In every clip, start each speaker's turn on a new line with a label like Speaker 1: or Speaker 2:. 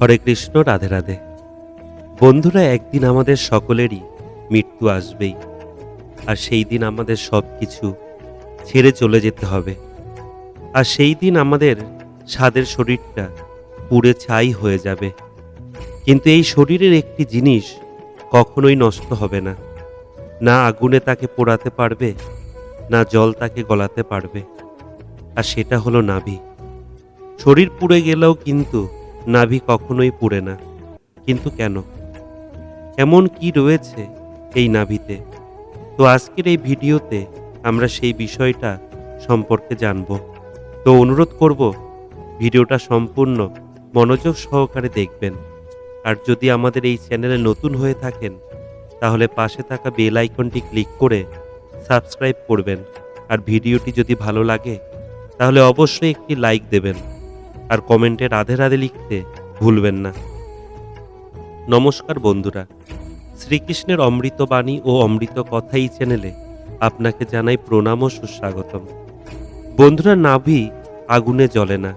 Speaker 1: হরে কৃষ্ণ, রাধে রাধে। বন্ধুরা, একদিন আমাদের সকলেরই মৃত্যু আসবেই, আর সেই দিন আমাদের সব কিছু ছেড়ে চলে যেতে হবে। আর সেই দিন আমাদের স্বাদের শরীরটা পুড়ে ছাই হয়ে যাবে। কিন্তু এই শরীরের একটি জিনিস কখনোই নষ্ট হবে না। না আগুনে তাকে পোড়াতে পারবে, না জল তাকে গলাতে পারবে। আর সেটা হলো নাভি। শরীর পুড়ে গেলেও কিন্তু নাভি কখনোই পুড়ে না। কিন্তু কেন? এমন কি রয়েছে এই নাভিতে? তো আজকের এই ভিডিওতে আমরা সেই বিষয়টা সম্পর্কে জানব। তো অনুরোধ করব, ভিডিওটা সম্পূর্ণ মনোযোগ সহকারে দেখবেন। আর যদি আমাদের এই চ্যানেলে নতুন হয়ে থাকেন, তাহলে পাশে থাকা বেল আইকনটি ক্লিক করে সাবস্ক্রাইব করবেন। আর ভিডিওটি যদি ভালো লাগে, তাহলে অবশ্যই একটি লাইক দেবেন। আর কমেন্টে রাধে রাধে লিখতে ভুলবেন না। নমস্কার বন্ধুরা, শ্রীকৃষ্ণের অমৃত বাণী ও অমৃত কথা এই চ্যানেলে আপনাকে জানাই প্রণাম ও সুস্বাগতম। বন্ধুরা, নাভি আগুনে জ্বলে না।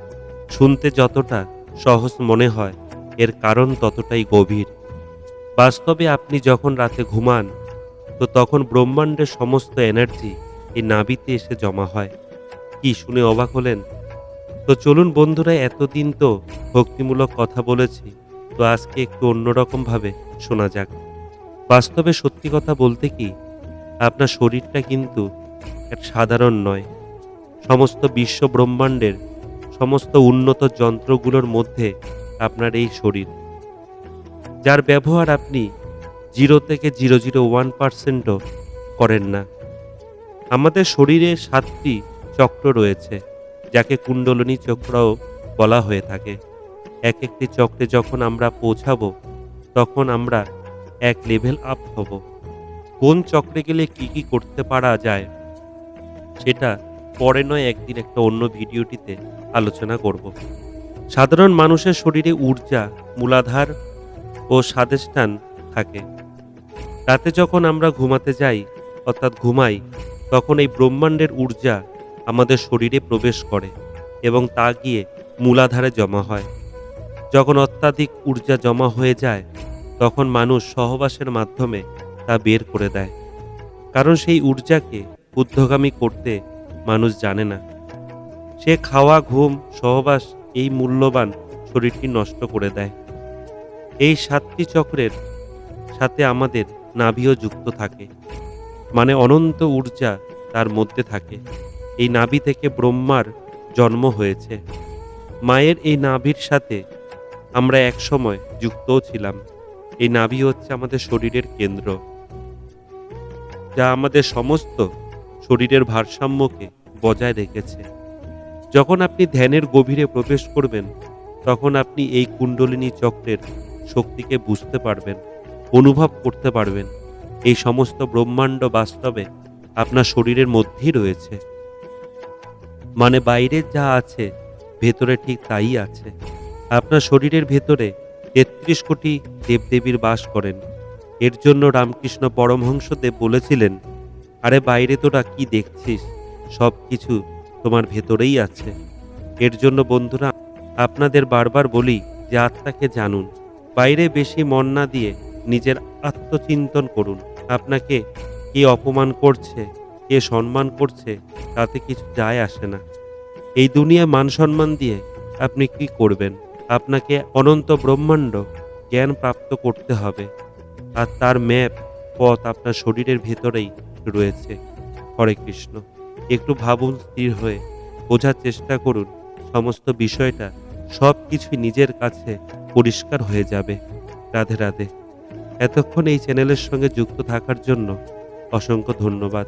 Speaker 1: শুনতে যতটা সহজ মনে হয়, এর কারণ ততটাই গভীর। বাস্তবে আপনি যখন রাতে ঘুমান, তো তখন ব্রহ্মাণ্ডের সমস্ত এনার্জি এই নাভিতে এসে জমা হয়। কি শুনে অবাক হলেন? তো চলুন বন্ধুরা, এতদিন তো ভক্তিমূলক কথা বলেছি, তো আজকে একটু অন্যরকমভাবে শোনা যাক। বাস্তবে সত্যি কথা বলতে কি, আপনার শরীরটা কিন্তু এক সাধারণ নয়। সমস্ত বিশ্ব ব্রহ্মাণ্ডের সমস্ত উন্নত যন্ত্রগুলোর মধ্যে আপনার এই শরীর। যার ব্যবহার আপনি জিরো থেকে জিরো জিরো ওয়ান পার্সেন্টও করেন না। আমাদের শরীরে সাতটি চক্র রয়েছে। যাকে কুণ্ডলিনী চক্রও বলা হয়ে থাকে। এক একটি চক্রে যখন আমরা পৌঁছাবো, তখন আমরা এক লেভেল আপ হব। কোন চক্রে গেলে কি কি করতে পারা যায়, সেটা পরে নয় একদিন একটা অন্য ভিডিওটিতে আলোচনা করব। সাধারণ মানুষের শরীরে ঊর্জা, মূলাধার ও স্বাদেষ্টান থাকে। রাতে যখন আমরা ঘুমাতে যাই, অর্থাৎ ঘুমাই, তখন এই ব্রহ্মাণ্ডের ঊর্জা আমাদের শরীরে প্রবেশ করে এবং তা গিয়ে মূলাধারে জমা হয়। যখন অত্যাধিক ঊর্জা জমা হয়ে যায়, তখন মানুষ সহবাসের মাধ্যমে তা বের করে দেয়। কারণ সেই ঊর্জাকে ঊর্ধ্বগামী করতে মানুষ জানে না। সে খাওয়া, ঘুম, সহবাস এই মূল্যবান শরীরটি নষ্ট করে দেয়। এই সাতটি চক্রের সাথে আমাদের নাভিও যুক্ত থাকে। মানে অনন্ত ঊর্জা তার মধ্যে থাকে। এই নাভি থেকে ব্রহ্মার জন্ম হয়েছে। মায়ের এই নাভির সাথে আমরা একসময় যুক্তও ছিলাম। এই নাভি হচ্ছে আমাদের শরীরের কেন্দ্র, যা আমাদের সমস্ত শরীরের ভারসাম্যকে বজায় রেখেছে। যখন আপনি ধ্যানের গভীরে প্রবেশ করবেন, তখন আপনি এই কুণ্ডলিনী চক্রের শক্তিকে বুঝতে পারবেন, অনুভব করতে পারবেন। এই সমস্ত ব্রহ্মাণ্ড বাস্তবে আপনার শরীরের মধ্যেই রয়েছে। মানে বাইরে যা আছে, ভেতরে ঠিক তাই আছে। আপনার শরীরের ভেতরে তেত্রিশ কোটি দেবদেবীর বাস করেন। এর জন্য রামকৃষ্ণ পরমহংসদেব বলেছিলেন, আরে বাইরে তোরা কি দেখছিস? সব কিছু তোমার ভেতরেই আছে। এর জন্য বন্ধুরা, আপনাদের বারবার বলি যে আত্মাকে জানুন। বাইরে বেশি মন না দিয়ে নিজের আত্মচিন্তন করুন। আপনাকে কে অপমান করছে কে সম্মান করছে, তাতে কিছু যায় আসে না। এই দুনিয়ায় মান সম্মান দিয়ে আপনি কি করবেন? আপনাকে অনন্ত ব্রহ্মাণ্ড জ্ঞান প্রাপ্ত করতে হবে। আর তার ম্যাপ, পথ আপনার শরীরের ভেতরেই রয়েছে। হরে কৃষ্ণ, একটু ভাবুন স্থির হয়ে। বোঝার চেষ্টা করুন, সমস্ত বিষয়টা সব কিছুই নিজের কাছে পরিষ্কার হয়ে যাবে। রাধে রাধে। এতক্ষণ এই চ্যানেলের সঙ্গে যুক্ত থাকার জন্য অসংখ্য ধন্যবাদ।